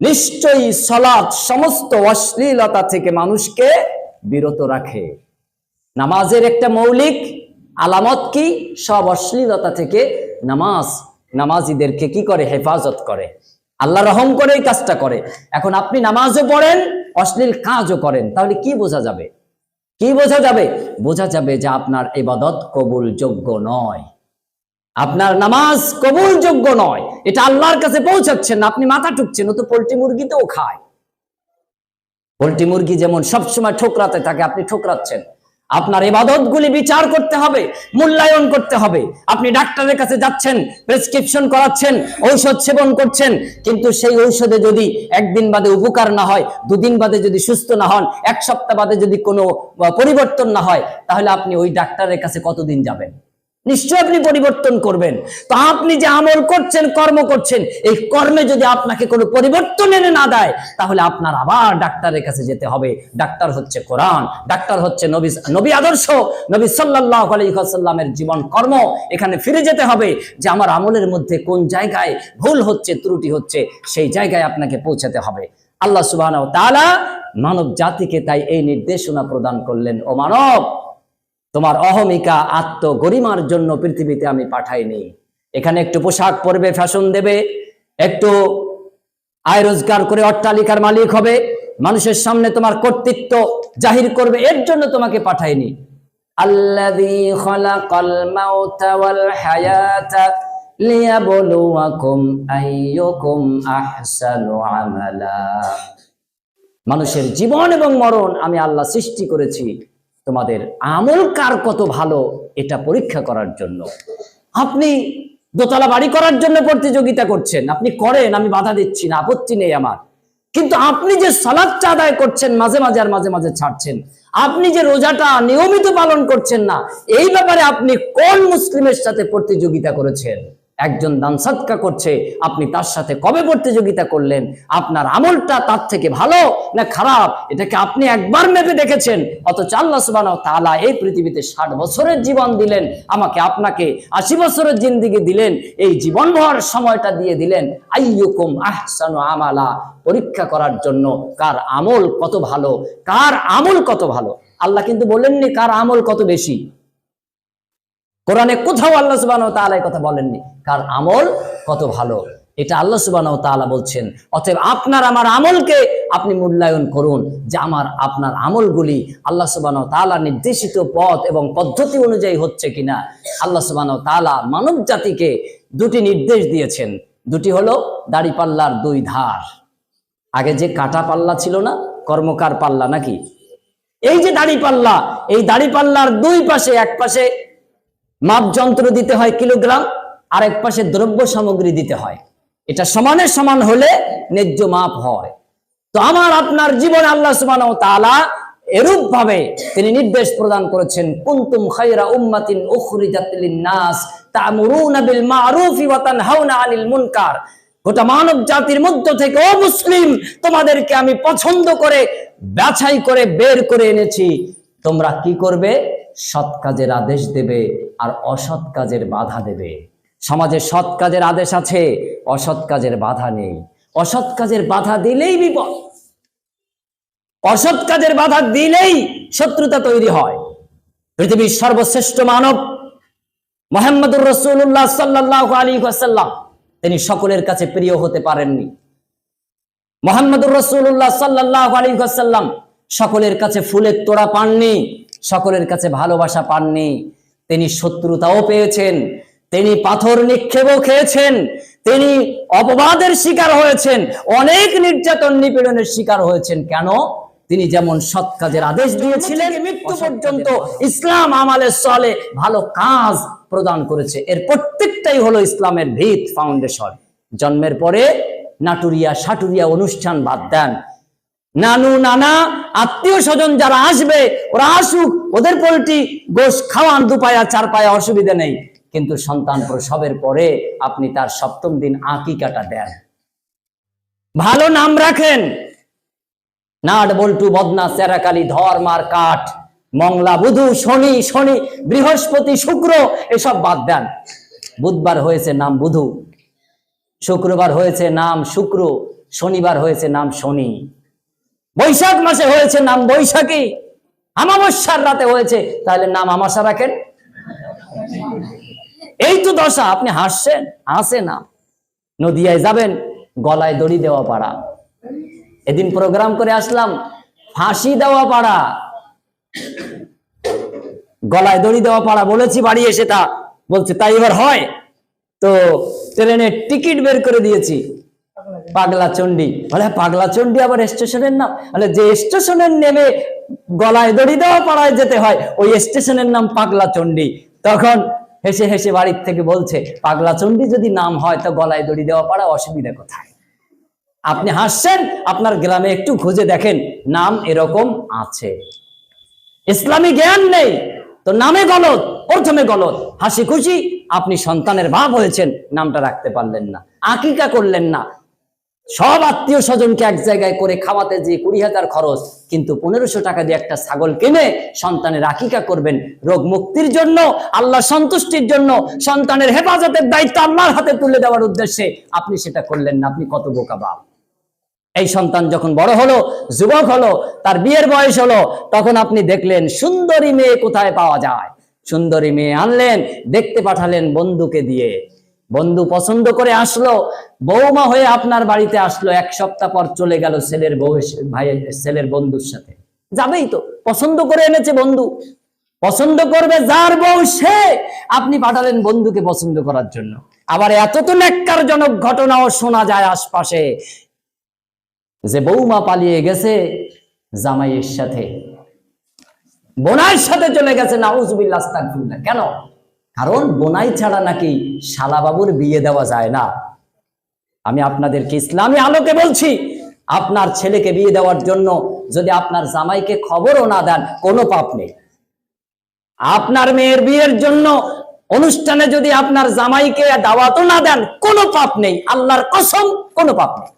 নিশ্চয়ই সালাত সমস্ত অশ্লীলতা থেকে মানুষকে বিরত রাখে। নামাজের একটা মৌলিক আলামত কি? সব অশ্লীলতা থেকে নামাজ, নামাজিদেরকে কি করে? হেফাজত করে। আল্লাহ রহম করে এই কাজটা করে। এখন আপনি নামাজও পড়েন, অশ্লীল কাজও করেন, তাহলে কি বোঝা যাবে? কি বোঝা যাবে? বোঝা যাবে যে আপনার ইবাদত কবুল যোগ্য নয়। আপনার নামাজ কবুল যোগ্য নয়। এটা আল্লাহর কাছে পৌঁছাচ্ছেন আপনি মাথা টুকছেন ও তো পোল্ট্রি মুরগিতেও খায়। পোল্ট্রি মুরগি যেমন সবসময় ঠোকরাতে থাকে, আপনি ঠোকরাচ্ছেন। আপনার ইবাদত গুলি বিচার করতে হবে, মূল্যায়ন করতে হবে। আপনি ডাক্তারের কাছে যাচ্ছেন, প্রেসক্রিপশন করাচ্ছেন, ঔষধ সেবন করছেন, কিন্তু সেই ঔষধে যদি একদিন বাদে উপকার না হয়, দুদিন বাদে যদি সুস্থ না হন, এক সপ্তাহ বাদে যদি কোনো পরিবর্তন না হয়, তাহলে আপনি ওই ডাক্তারের কাছে কতদিন যাবেন? নিশ্চয় আপনি পরিবর্তন করবেন। তো আপনি যে আমল করছেন, কর্ম করছেন, এই কর্মে যদি আপনাকে কোনো পরিবর্তন এনে না দেয়, তাহলে আপনার আবার ডাক্তারের কাছে যেতে হবে। ডাক্তার হচ্ছে কোরআন, ডাক্তার হচ্ছে নবী নবী আদর্শ, নবী সাল্লাহ আলাইসাল্লামের জীবন কর্ম। এখানে ফিরে যেতে হবে যে আমার আমলের মধ্যে কোন জায়গায় ভুল হচ্ছে, ত্রুটি হচ্ছে, সেই জায়গায় আপনাকে পৌঁছাতে হবে। আল্লাহ সুবাহ তাআলা মানব জাতিকে তাই এই নির্দেশনা প্রদান করলেন ও মানব তোমার অহমিকা আত্মগরিমার জন্য পৃথিবীতে আমি পাঠাইনি। এখানে একটু পোশাক পরবে ফ্যাশন দেবে, একটু আয় রোজগার করে অট্টালিকার মালিক হবে, মানুষের সামনে তোমার কর্তৃত্ব জাহির করবে, এর জন্য তোমাকে পাঠাইনি। মানুষের জীবন এবং মরণ আমি আল্লাহ সৃষ্টি করেছি। তোমাদের আমল কার কত ভালো এটা পরীক্ষা করার জন্য। আপনি দোতলা বাড়ি করার জন্য প্রতিযোগিতা করছেন, আপনি করেন, আমি বাধা দিচ্ছি না, আপত্তি নেই আমার। কিন্তু আপনি যে সালাদটা আদায় করছেন, মাঝে মাঝে আর মাঝে মাঝে ছাড়ছেন। আপনি যে রোজাটা নিয়মিত পালন করছেন না, এই ব্যাপারে আপনি কোন মুসলিমের সাথে প্রতিযোগিতা করেছেন? একজন দান সৎকা করছে, আপনি তার সাথে কবে প্রতিযোগিতা করলেন? আপনার আমলটা তার থেকে ভালো না খারাপ? এটাকে আপনি একবার মেপে দেখেছেন। অথচ আল্লাহ সুবহানাহু ওয়া তাআলা এই পৃথিবীতে ষাট বছরের জীবন দিলেন, আমাকে আপনাকে আশি বছরের জিন্দিগি দিলেন, এই জীবনভর সময়টা দিয়ে দিলেন। আইয়ুকুম আহসানু আমালা, পরীক্ষা করার জন্য কার আমল কত ভালো, কার আমল কত ভালো? আল্লাহ কিন্তু বলেননি কার আমল কত বেশি। কোরআনে কোথাও আল্লাহ সুবাহ এই কথা বলেননি। কার আমল? কত ভালো। এটা আল্লাহ সুবাহ তাআলা বলছেন। অতএব আপনার আমার আমলকে আপনি মূল্যায়ন করুন, যে আমার, আপনার আমলগুলি আল্লাহ সুবাহ তাআলা নির্দেশিত পথ এবং পদ্ধতি অনুযায়ী হচ্ছে কিনা। আল্লাহ সুবাহ তাআলা মানব জাতিকে দুটি নির্দেশ দিয়েছেন। দুটি হলো দাড়িপাল্লার দুই ধার। আগে যে কাটা পাল্লা ছিল না, কর্মকার পাল্লা নাকি? এই যে দাড়িপাল্লা এই দাড়িপাল্লার দুই পাশে, এক পাশে মাপ যন্ত্র দিতে হয় কিলোগ্রাম আর এক পাশে দ্রব্য সামগ্রী দিতে হয়। এটা সমানের সমান হলে ন্যায্য মাপ হয়। তো আমার আপনার জীবন আল্লাহ সুবহানাহু ওয়া তাআলা এরূপ ভাবে তিনি নির্দেশ প্রদান করেছেন, কুনতুম খায়রা উম্মাতিন উখরিজাত লিন-নাস তা'মুরুনা বিল মা'রুফি ওয়া তানহাউনা আনিল মুনকার। গোটা মানব জাতির মধ্য থেকে, ও মুসলিম, তোমাদেরকে আমি পছন্দ করে, বাছাই করে বের করে এনেছি। তোমরা কি করবে? সৎ কাজের আদেশ দেবে আর অসৎ কাজের বাধা দেবে। সমাজে সৎ কাজের আদেশ আছে, অসৎ কাজের বাধা নেই। অসৎ কাজের বাধা দিলেই বিপদ। অসৎ কাজের বাধা দিলেই শত্রুতা তৈরি হয়। পৃথিবীর সর্বশ্রেষ্ঠ মানব মোহাম্মদুর রসুল্লাহ সাল্লাহ আলী ওয়াসাল্লাম। তিনি সকলের কাছে প্রিয় হতে পারেননি। মোহাম্মদুর রসুল্লাহ সাল্লাহ আলী ওয়াসাল্লাম সকলের কাছে ফুলের তোড়া পাননি। সকলের কাছে ভালোবাসা পাননি। তিনি শত্রুতাও পেয়েছেন তিনি পাথর নিক্ষেপও খেয়েছেন তিনি অপবাদের শিকার হয়েছেন অনেক নির্যাতন নিপীড়নের শিকার হয়েছেন। কেন? তিনি যেমন সৎ কাজের আদেশ দিয়েছিলেন মৃত্যু পর্যন্ত ইসলাম আমালের চলে ভালো কাজ প্রদান করেছে। এর প্রত্যেকটাই হলো ইসলামের ভিত ফাউন্ডেশন। জন্মের পরে নাটুরিয়া সাটুরিয়া অনুষ্ঠান বাদ দেন। নানু, নানা আত্মীয় স্বজন যারা আসবে, ওরা আসুক, ওদের পোলট্রি গোশ খাওয়ান দু পায়া চার পায়া অসুবিধা নেই। কিন্তু সন্তান প্রসবের পরে আপনি তার সপ্তম দিন আকিকাটা দেন। ভালো নাম রাখেন। নাট, বল্টু, বদনা সেরাকালি ধর, মার, কাঠ, মংলা, বুধু, শনি শনি, বৃহস্পতি, শুক্র, এসব বাদ দেন। বুধবার হয়েছে নাম বুধু, শুক্রবার হয়েছে নাম শুক্র, শনিবার হয়েছে নাম শনি। বৈশাখ মাসে হয়েছে নাম বৈশাখী। আমাবস্যার রাতে হয়েছে, তাহলে নাম আমাশা রাখেন। এই তো দশা, আপনি হাসছেন, হাসে না। নদিয়ায় যাবেন, গলায় দড়ি দেওয়া পাড়া। এদিন প্রোগ্রাম করে আসলাম, ফাঁসি দেওয়া পাড়া। গলায় দড়ি দেওয়া পাড়া, বলেছি বাড়ি এসে তা, বলছে তাই এবার হয়। তো ট্রেনের টিকিট বের করে দিয়েছি। পাগলা চণ্ডী বলে পাগলা চণ্ডী আবার স্টেশনের নাম? বলে, যে স্টেশনের নেমে গলায় দড়ি দেওয়া পাড়ায় যেতে হয়, ওই স্টেশনের নাম পাগলা চণ্ডী তখন হেসে হেসে বাড়ির থেকে বলছে পাগলা চণ্ডী যদি নাম হয়, তো গলায় দড়ি দেওয়া পাড়া অসুবিধা কোথায়? আপনি হাসছেন, আপনার গ্রামে একটু খুঁজে দেখেন, নাম এরকম আছে। ইসলামী জ্ঞান নেই, তো নামে গলত, প্রথমে গলত। হাসি খুশি, আপনি সন্তানের বাপ হয়েছেন নামটা রাখতে পারলেন না। আকিকা করলেন না। সব আত্মীয় স্বজনকে এক জায়গায় করে খাওয়াতে যে কুড়ি হাজার খরচ, কিন্তু পনেরোশো টাকা দিয়ে একটা ছাগল কিনে সন্তানের আকিকা করবেন, রোগ মুক্তির জন্য আল্লাহ সন্তুষ্টির জন্য, সন্তানের হেফাজতের দায়িত্ব আল্লাহর হাতে তুলে দেওয়ার উদ্দেশ্যে আপনি সেটা করলেন না, আপনি কত বোকা বাপ। এই সন্তান যখন বড় হলো, যুবক হলো, তার বিয়ের বয়স হলো, তখন আপনি দেখলেন সুন্দরী মেয়ে কোথায় পাওয়া যায়। সুন্দরী মেয়ে আনলেন, দেখতে পাঠালেন বন্ধুকে দিয়ে। বন্ধু পছন্দ করে আসলো, বৌমা হয়ে আপনার বাড়িতে আসলো, এক সপ্তাহ পর চলে গেল ছেলের বউ, ভাই, ছেলের বন্ধুর সাথে। যাবেই তো, পছন্দ করে এনেছে বন্ধু। পছন্দ করবে যার বউ সে, আপনি পাঠালেন বন্ধুকে পছন্দ করার জন্য। আবার এত তো ন্যাক্কারজনক ঘটনাও শোনা যায় আশপাশে। যে বৌমা পালিয়ে গেছে জামাইয়ের সাথে। বোনাইয়ের সাথে চলে গেছে, নাউজুবিল্লাহ কেন? কারণ বোনাই ছাড়া নাকি শালাবাবুর বিয়ে দেওয়া যায় না। আমি আপনাদেরকে ইসলামী আলোকে বলছি, আপনার ছেলেকে বিয়ে দেওয়ার জন্য যদি আপনার জামাইকে খবরও না দেন, কোনো পাপ নেই। আপনার মেয়ের বিয়ের জন্য অনুষ্ঠানে যদি আপনার জামাইকে দাওয়াতও না দেন, কোনো পাপ নেই। আল্লাহর কসম, কোনো পাপ নেই।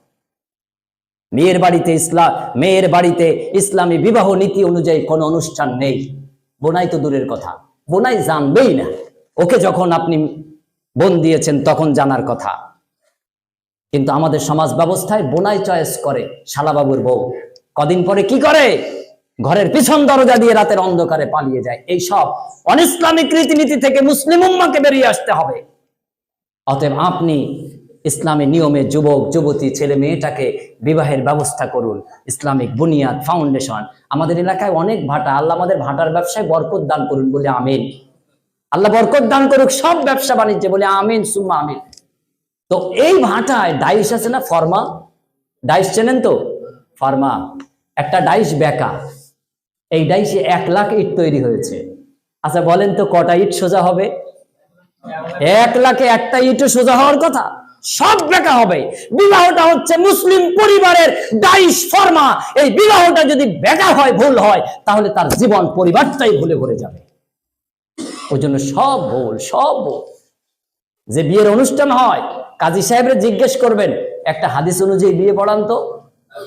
মেয়ের বাড়িতে ইসলাম মেয়ের বাড়িতে ইসলামী বিবাহ নীতি অনুযায়ী কোনো অনুষ্ঠান নেই। বোনাই তো দূরের কথা। বোনাই জানবেই না। ওকে যখন আপনি বোন দিয়েছেন, তখন জানার কথা। কিন্তু আমাদের সমাজ ব্যবস্থায় বোনাই চয়েস করে শালাবাবুর বউ। কদিন পরে কি করে? ঘরের পিছন দরজা দিয়ে রাতের অন্ধকারে পালিয়ে যায়। এই সব অনিসলামিক রীতিনীতি থেকে মুসলিম উম্মাকে বেরিয়ে আসতে হবে। অতএব আপনি ইসলামী নিয়মে যুবক, যুবতী, ছেলে মেয়েটাকে বিবাহের ব্যবস্থা করুন। ইসলামিক বুনিয়াদ, ফাউন্ডেশন। আমাদের এলাকায় অনেক ভাটা, আল্লাহ আমাদের ভাটার ব্যবসায় বরকত দান করুন বলে আমিন। আল্লাহ বরকত দান করুক, সব ব্যবসা বাণিজ্যে বলে আমিন, সুম্মা আমিন। তো এই ভাটায় ডাইস আছে না ফর্মা? ডাইস চেনেন তো? ফর্মা। একটা ডাইস বেকা। এই ডাইসে এক লাখ ইট তৈরি হয়েছে। আচ্ছা বলেন তো কটা ইট সোজা হবে? এক লাখে একটা ইটও সোজা হওয়ার কথা? সব বেকা হবে। বিবাহটা হচ্ছে মুসলিম পরিবারের ডাইস ফর্মা। এই বিবাহটা যদি বেকা হয়, ভুল হয়, তাহলে তার জীবন, পরিবারটাই ভুলে ভরে যাবে। ওই জন্য সব ভুল সব ভুল। যে বিয়ের অনুষ্ঠান হয়, কাজী সাহেবরে জিজ্ঞেস করবেন, একটা হাদিস অনুযায়ী বিয়ে পড়ান তো?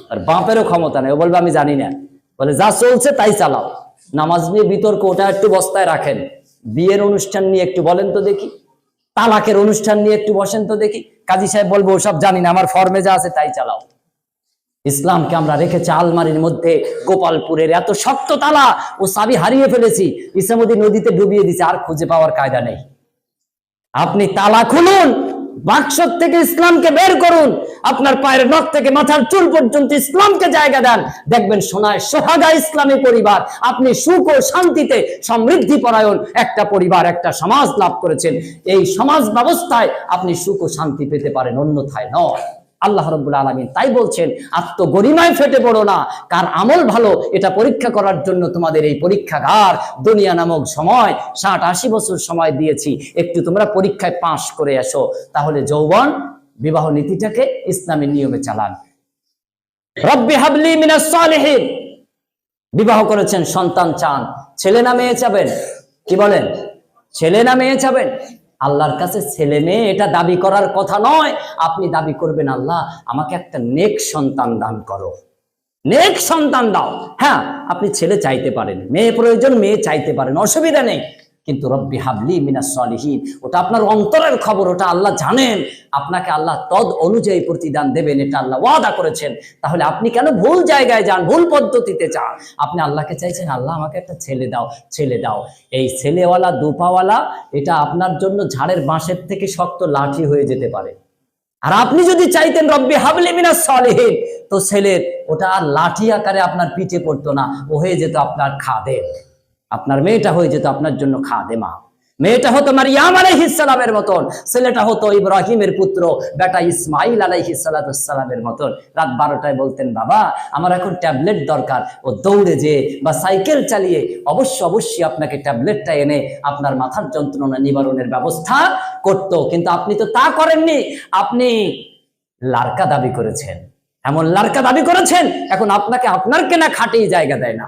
আর বাপেরও ক্ষমতা নেই, ও বলবে, আমি জানি না। বলে, যা চলছে তাই চালাও। নামাজ নিয়ে বিতর্ক, ওটা একটু বস্তায় রাখেন। বিয়ের অনুষ্ঠান নিয়ে একটু বলেন তো দেখি। তালাকের অনুষ্ঠান নিয়ে একটু বসেন তো দেখি। কাজী সাহেব বলব, ওসব জানি না, আমার ফর্মে যা আছে তাই চালাও। ইসলামকে আমরা রেখেছি আলমারির মধ্যে, গোপালপুরের এত শক্ত তালা ও চাবি হারিয়ে ফেলেছি ইসামুদ্দিন নদীতে ডুবিয়ে দিছে আর খুঁজে পাওয়ার কায়দা নেই। আপনি তালা খুলুন, বাক্স থেকে ইসলামকে বের করুন, আপনার পায়ের নখ থেকে মাথার চুল পর্যন্ত ইসলামকে জায়গা দেন। দেখবেন সোনায় সোহাগা ইসলামী পরিবার, আপনি সুখ ও শান্তিতে সমৃদ্ধি পরায়ণ একটা পরিবার, একটা সমাজ লাভ করেছেন। এই সমাজ ব্যবস্থায় আপনি সুখ ও শান্তি পেতে পারেন, অন্যথায় নয়। আল্লাহ রব্বুল আলমিন তাই বলছেন, আত্মগরিমায় ফেটে পড়ো না, কার আমল ভালো, এটা পরীক্ষা করার জন্য তোমাদের এই পরীক্ষাগার, দুনিয়া নামক সময়, ষাট আশি বছর সময় দিয়েছি, একটু তোমরা পরীক্ষায় পাশ করে আসো তাহলে যৌবন, বিবাহ নীতিটাকে ইসলামের নিয়মে চালান। রব্বি হাবলি মিনাস বিবাহ করেছেন সন্তান চান। ছেলে না মেয়ে চাবেন? কি বলেন? ছেলে না মেয়ে চাবেন? আল্লাহর কাছে ছেলে মেয়ে, এটা দাবি করার কথা নয়। আপনি দাবি করবেন, আল্লাহ, আমাকে একটা নেক সন্তান দান করো। নেক সন্তান দাও। হ্যাঁ আপনি ছেলে চাইতে পারেন, মেয়ে প্রয়োজন, মেয়ে চাইতে পারেন, অসুবিধা নেই। কিন্তু রব্বি হাবলি মিনাস সলিহীন। ওটা আপনার অন্তরের খবর, ওটা আল্লাহ জানেন। আপনাকে আল্লাহ তদ অনুযায়ী প্রতিদান দেবেন, এটা আল্লাহ ওয়াদা করেছেন। তাহলে আপনি কেন ভুল জায়গায় যান, ভুল পদ্ধতিতে যান? আপনি আল্লাহকে চাইছেন, আল্লাহ আমাকে একটা ছেলে দাও ছেলে দাও। এই ছেলেওয়ালা, দুপাওয়ালা, এটা আপনার জন্য ঝাড়ের বাঁশের থেকে শক্ত লাঠি হয়ে যেতে পারে। আর আপনি যদি চাইতেন রব্বি হাবলি মিনাস সলিহীন, তো ছেলের ওটা আর লাঠি আকারে আপনার পিঠে পড়তো না, ও হয়ে যেত আপনার খাদেম আপনার মেয়েটা হয়ে যেত আপনার জন্য খাদেমা। মেয়েটা হতো মারিয়াম আলাইহিসসালামের মতন, ছেলেটা হতো ইব্রাহিমের পুত্র, বেটা ইসমাইল আলাইহিসসালামের মতন। রাত বারোটায় বলতেন, বাবা, আমার এখন ট্যাবলেট দরকার। ও দৌড়ে যে বা সাইকেল চালিয়ে অবশ্য অবশ্যই আপনাকে ট্যাবলেটটা এনে আপনার মাথার যন্ত্রণা নিবারণের ব্যবস্থা করতো। কিন্তু আপনি তো তা করেননি। আপনি লারকা দাবি করেছেন। এমন লারকা দাবি করেছেন, এখন আপনাকে আপনার কেনা খাটেই জায়গা দেয় না।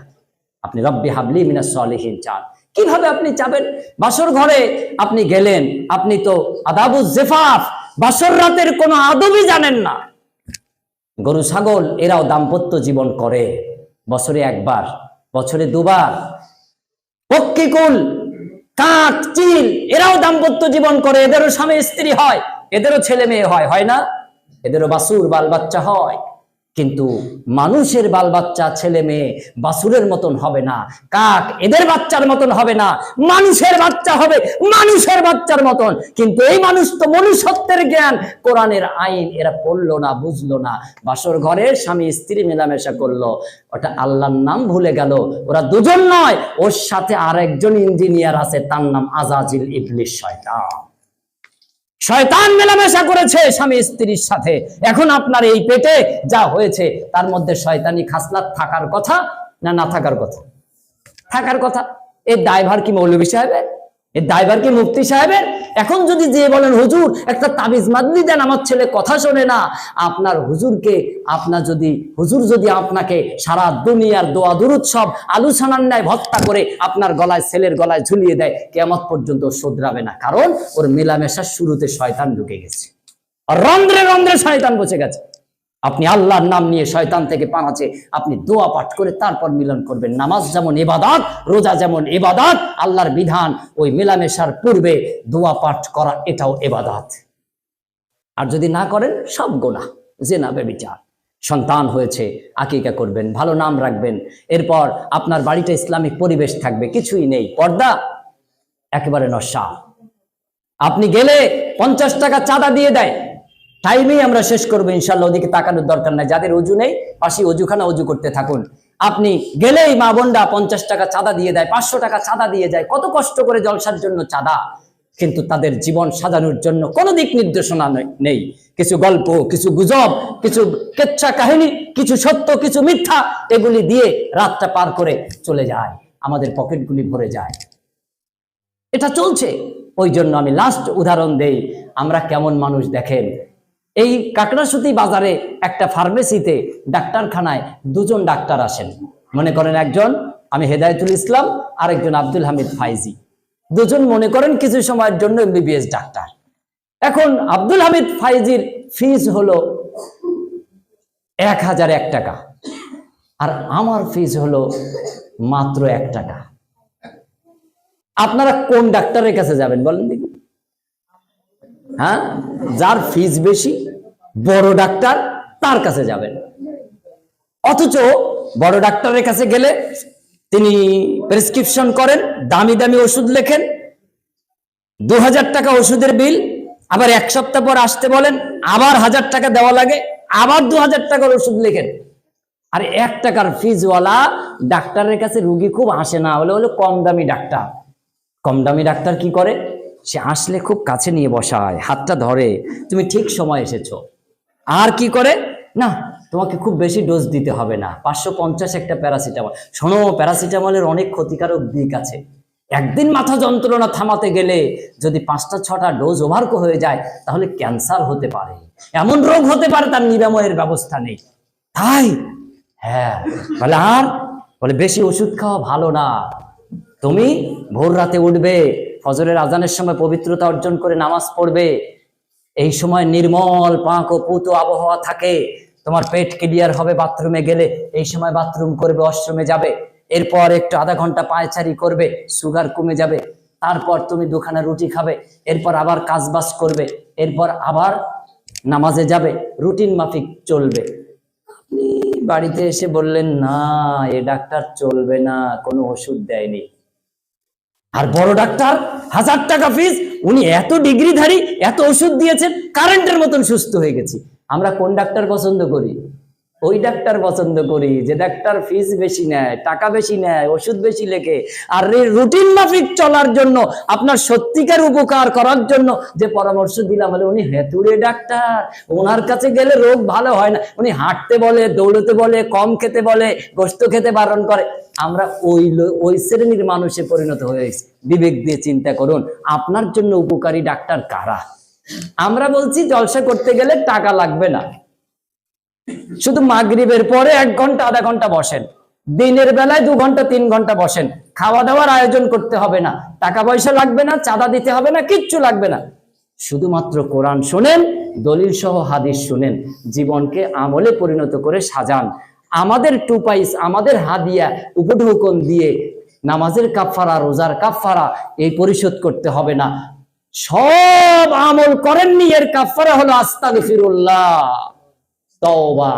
আপনি রব্বি হাবলি মিনা সলিহীন চান। কীভাবে আপনি চাবেন? বাসর ঘরে আপনি গেলেন, আপনি তো আদাবু জেফাফ, বাসর রাতের কোনো আদবই জানেন না। গরু, ছাগল, এরাও দাম্পত্য জীবন করে। বছরে একবার, বছরে দুবার। পক্ষীকুল, কাক, চিল, এরাও দাম্পত্য জীবন করে। এদেরও স্বামী, স্ত্রী হয়, এদেরও ছেলে মেয়ে হয় হয় না? এদেরও বাসুর বাল বাচ্চা হয়। কিন্তু মানুষের বাল বাচ্চা ছেলে মেয়ে বাসুরের মতন হবে না, কাক এদের বাচ্চার মতন হবে না, মানুষের বাচ্চা হবে মানুষের বাচ্চার মতন। কিন্তু এই মানুষ তো মনুষ্যত্বের জ্ঞান, কোরআনের আইন এরা পড়ল না, বুঝলো না। বাসর ঘরে স্বামী স্ত্রী মেলামেশা করল, ওটা আল্লাহর নাম ভুলে গেল, ওরা দুজন নয়, ওর সাথে আরেকজন ইঞ্জিনিয়ার আছে, তার নাম আজাজিল ইবলিশ শয়তান। শয়তান মেলামেশা করেছে স্বামী স্ত্রীর সাথে। এখন আপনার এই পেটে যা হয়েছে, তার মধ্যে শয়তানি খাসলাত থাকার কথা না না থাকার কথা? থাকার কথা। এর দায়ভার কি মৌলভী সাহেবের? এর দায়ভার কি মুফতি সাহেবের? এখন যদি যে বলেন, হুজুর, একটা তাবিজ মাদলি দেন, আমার ছেলে কথা শোনে না। আপনার হুজুরকে আপনার যদি, হুজুর যদি আপনাকে সারা দুনিয়ার দোয়া দুরুৎসব আলোচনার ন্যায় ভত্তা করে আপনার গলায়, ছেলের গলায় ঝুলিয়ে দেয় কেমত পর্যন্ত শোধরাবে না। কারণ ওর মেলামেশার শুরুতে শয়তান ঢুকে গেছে। রন্ধ্রে রন্ধ্রে শয়তান বসে গেছে। আপনি আল্লাহর নাম নিয়ে শয়তান থেকে পানাচে আপনি দোয়া পাঠ করে তারপর মিলন করবেন। নামাজ যেমন এবাদাত রোজা যেমন এবাদাত আল্লাহর বিধান ওই মেলামেশার পূর্বে দোয়া পাঠ করা, এটাও এবাদাত আর যদি না করেন, সব গোনা, জেনা বেবিচার। সন্তান হয়েছে, আকিকা করবেন, ভালো নাম রাখবেন। এরপর আপনার বাড়িটা ইসলামিক পরিবেশ থাকবে, কিছুই নেই, পর্দা একেবারে নশা আপনি গেলে পঞ্চাশ টাকা চাঁদা দিয়ে দেয় টাইমেই আমরা শেষ করব ইনশাল্লাহ ওদিকে তাকানোর দরকার নাই। যাদের অজু নেই পাশে অজুখানা অজু করতে থাকুন। আপনি গেলেই মা বোনরা পঞ্চাশ টাকা চাঁদা দিয়ে দেয়, পাঁচশো টাকা চাঁদা দিয়ে যায়। কত কষ্ট করে জলসার জন্য চাঁদা। কিন্তু তাদের জীবন সাজানোর জন্য কোনো দিক নির্দেশনা নেই। কিছু গল্প, কিছু গুজব, কিছু কেচ্ছা কাহিনী, কিছু সত্য, কিছু মিথ্যা, এগুলি দিয়ে রাতটা পার করে চলে যায়। আমাদের পকেটগুলি ভরে যায়। এটা চলছে। ওই জন্য আমি লাস্ট উদাহরণ দেই। আমরা কেমন মানুষ দেখেন? এই কাকড়াসুতি বাজারে একটা ফার্মেসিতে ডাক্তারখানায় দুজন ডাক্তার আসেন। মনে করেন একজন আমি হেদায়তুল ইসলাম, আরেকজন আব্দুল হামিদ ফাইজি। দুজন মনে করেন কিছু সময়ের জন্য এমবিবিএস ডাক্তার। এখন আব্দুল হামিদ ফাইজির ফিজ হলো এক হাজার এক টাকা। আর আমার ফিজ হলো মাত্র এক টাকা। আপনারা কোন ডাক্তারের কাছে যাবেন বলেন দেখি। হ্যাঁ? যার ফিজ বেশি বড় ডাক্তার তার কাছে যাবেন। অথচ বড় ডাক্তারের কাছে গেলে তিনি প্রেসক্রিপশন করেন, দামি দামি ওষুধ লেখেন, দু হাজার টাকা ওষুধের বিল আবার এক সপ্তাহ পর আসতে বলেন, আবার হাজার টাকা দেওয়া লাগে, আবার দু হাজার টাকার ওষুধ লেখেন। আর এক টাকার ফিজওয়ালা ডাক্তারের কাছে রুগী খুব আসে না হলে হলো কম দামি ডাক্তার। কম দামি ডাক্তার কি করে? সে আসলে খুব কাছে নিয়ে বসায়, হাতটা ধরে, তুমি ঠিক সময় এসেছ। আর কি করে? না, তোমাকে খুব বেশি ডোজ দিতে হবে না। পাঁচশো পঞ্চাশ একটা প্যারাসিটামল শোনো প্যারাসিটামলের অনেক ক্ষতিকারক দিক আছে। একদিন মাথা যন্ত্রণা থামাতে গেলে যদি পাঁচটা, ছটা ডোজ ওভার হয়ে যায়, তাহলে ক্যান্সার হতে পারে। এমন রোগ হতে পারে তার নিরাময়ের ব্যবস্থা নেই। তাই? হ্যাঁ। বলে, আর? বলে, বেশি ওষুধ খাওয়া ভালো না। তুমি ভোর রাতে উঠবে, ফজরের আজানের সময় পবিত্রতা অর্জন করে নামাজ পড়বে এই সময় নির্মল, পাক ও পুত আবহাওয়া থাকে। তোমার পেট ক্লিয়ার হবে বাথরুমে গেলে, এই সময় বাথরুম করবে অশ্রমে যাবে। এরপর একটু আধা ঘণ্টা পায়চারি করবে সুগার কমে যাবে। তারপর তুমি দুখানা রুটি খাবে, এরপর আবার কাজ বাজ করবে, এরপর আবার নামাজে যাবে রুটিন মাফিক চলবে। আপনি বাড়িতে এসে বললেন, না, এ ডাক্তার চলবে না, কোনো ওষুধ দেয়নি। আর বড় ডাক্তার, হাজার টাকা ফিস উনি এত ডিগ্রিধারী, এত ওষুধ দিয়েছেন কারেন্টের মতন সুস্থ হয়ে গেছি। আমরা কোন ডাক্তার পছন্দ করি? ওই ডাক্তার পছন্দ করি, যে ডাক্তার ফিস বেশি নেয়, টাকা বেশি নেয়, ওষুধ বেশি লেখে। আর রুটিন মাফিক চলার জন্য, আপনার সত্যিকার উপকার করার জন্য যে পরামর্শ দিলাম, বলে উনি হেতুড়ে ডাক্তার, ওনার কাছে গেলে রোগ ভালো হয় না। উনি হাঁটতে বলে, দৌড়তে বলে, কম খেতে বলে, গোস্ত খেতে বারণ করে। আমরা ওই ওই শ্রেণির মানুষে পরিণত হয়েছি বিবেক দিয়ে চিন্তা করুন, আপনার জন্য উপকারী ডাক্তার কারা? আমরা বলছি, জলসা করতে গেলে টাকা লাগবে না। শুধু মাগরিবের পরে এক ঘণ্টা, আধা ঘণ্টা বসেন। দিনের বেলায় দু ঘণ্টা, তিন ঘণ্টা বসেন। খাওয়া দাওয়ার আয়োজন করতে হবে না। টাকা পয়সা লাগবে না, চাঁদা দিতে হবে না, কিচ্ছু লাগবে না। শুধুমাত্র কোরআন শুনেন দলিল সহ হাদিস শুনেন। জীবনকে আমলে পরিণত করে সাজান। আমাদের টু পাইস আমাদের হাদিয়া, উপঢৌকন দিয়ে নামাজের কাফারা রোজার কাফারা এই পরিশোধ করতে হবে না। সব আমল করেননি, এর কাফারা হলো আস্তাগফিরুল্লাহ। তওবা।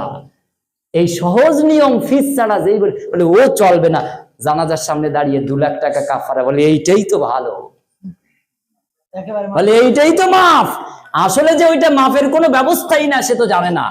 এই সহজ নিয়ম ফিস ছাড়া যেই বলে বলে ও চলবে না। জানাজার সামনে দাঁড়িয়ে দু লাখ টাকা কাফারা বলে এইটাই তো ভালো। বলে এইটাই তো মাফ। আসলে যে ওইটা মাফের কোনো ব্যবস্থাই না সে তো জানে না।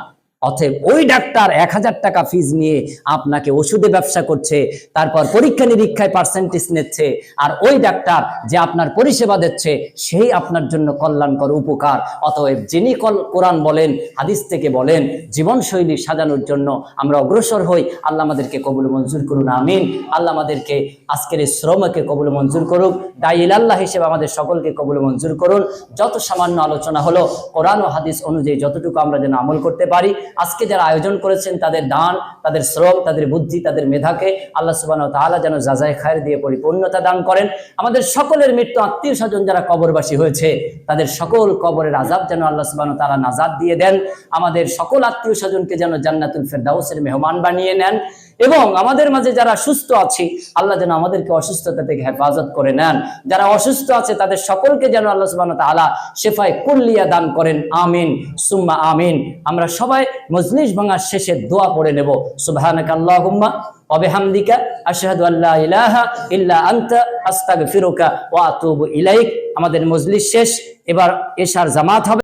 অতএব ওই ডাক্তার এক হাজার টাকা ফিজ নিয়ে আপনাকে ওষুধে ব্যবসা করছে, তারপর পরীক্ষা নিরীক্ষায় পার্সেন্টেজ নিচ্ছে, আর ওই ডাক্তার যে আপনার পরিষেবা দিচ্ছে, সেই আপনার জন্য কল্যাণকর উপকার। অতএব যিনি কোরআন বলেন, হাদিস থেকে বলেন, জীবনশৈলী সাজানোর জন্য আমরা অগ্রসর হই, আল্লাহ আমাদেরকে কবুল মঞ্জুর করুন, আমিন। আল্লাহ আমাদেরকে আজকের এই শ্রমকে কবুল মঞ্জুর করুক দাইল আল্লাহ হিসেবে আমাদের সকলকে কবুল মঞ্জুর করুন। যত সামান্য আলোচনা হলো, কোরআন ও হাদিস অনুযায়ী যতটুকু আমরা যেন আমল করতে পারি আজকে যারা আয়োজন করেছেন, তাদের দান, তাদের শ্রম, তাদের বুদ্ধি, তাদের মেধাকে আল্লাহ সুবাহ তাহলে যেন যাজাই খায়ের দিয়ে পরিপূর্ণতা দান করেন। আমাদের সকলের মৃত্যু আত্মীয় স্বজন যারা কবরবাসী হয়েছে, তাদের সকল কবরের আজাব যেন আল্লাহ সুবাহ তালা নাজাদ দিয়ে দেন। আমাদের সকল আত্মীয় স্বজনকে যেন জান্নাতুল ফেরদাউসের মেহমান বানিয়ে নেন। এবং আমাদের মাঝে যারা সুস্থ আছে, আল্লাহ যেন আমাদেরকে অসুস্থতা থেকে হেফাজত করে নেন। যারা অসুস্থ আছে, তাদের সকলকে যেন আল্লাহ সুবহানাহু ওয়া তাআলা শেফায় কুল্লিয়া দান করেন। আমিন। সুম্মা আমিন। আমরা সবাই মজলিস ভাঙার শেষে দোয়া পড়ে নেব। সুবহানাকা আল্লাহুম্মা ওয়া বিহামদিকা আশহাদু আল্লা ইলাহা ইল্লা আনতা আস্তাগফিরুকা ওয়া আতুবু ইলাইক। আমাদের মজলিস শেষ। এবার এশার জামাত হবে।